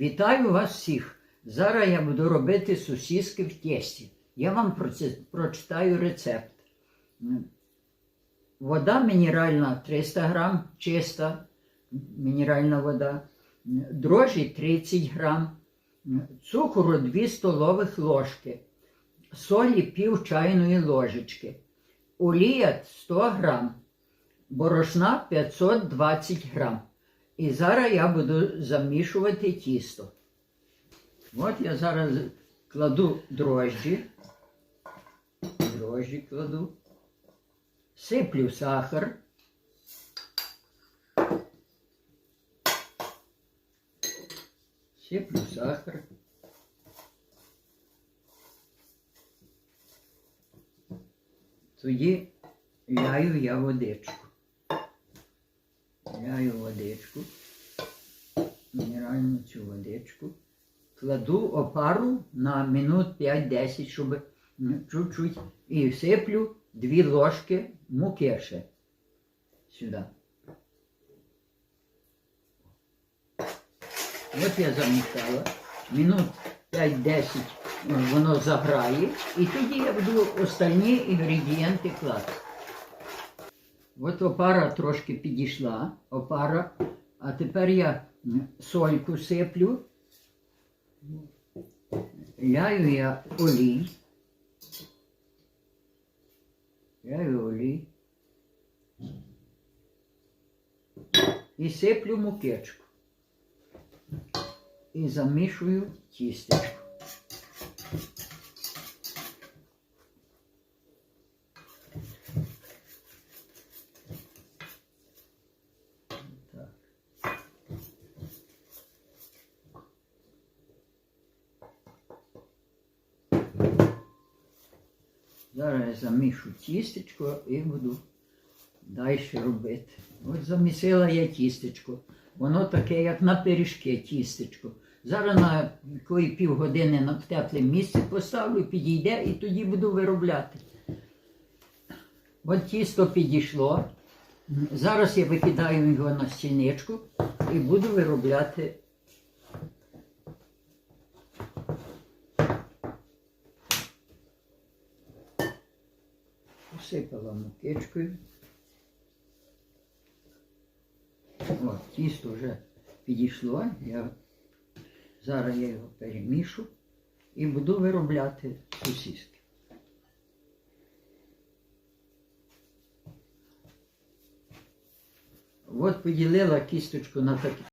Вітаю вас всіх! Зараз я буду робити сосиски в тесті. Я вам прочитаю рецепт. Вода мінеральна 300 грам, чиста мінеральна вода. Дрожжі 30 грам, цукру 2 столових ложки, солі пів чайної ложечки, олія 100 грам, борошна 520 грам. І зараз я буду замішувати тісто. От я зараз кладу дрожжі. Дрожжі кладу. Сиплю сахар. Сиплю сахар. Тоді ляю я водичку. Ляю водичку, мінеральну цю водичку. Кладу опару на минут 5-10, щоб м, чуть-чуть і сиплю дві ложки муки ще сюди. От я замішала. Минут 5-10 воно заграє, і тоді я буду остальні інгредієнти класти. От опара трошки підійшла, опара, а тепер я сольку сиплю, ляю я олій, ляю олій і сиплю мукечку. І замішую тістечко. Зараз я замішу тістечко і буду далі робити. От замісила я тістечко. Воно таке, як на пиріжки, тістечко. Зараз на якої півгодини на тепле місце поставлю, підійде і тоді буду виробляти. От тісто підійшло. Зараз я викидаю його на стільничку і буду виробляти. Посипала мукичкою. О, тісто вже підійшло. Я... Зараз я його перемішу і буду виробляти сосиски. От поділила кісточку на такі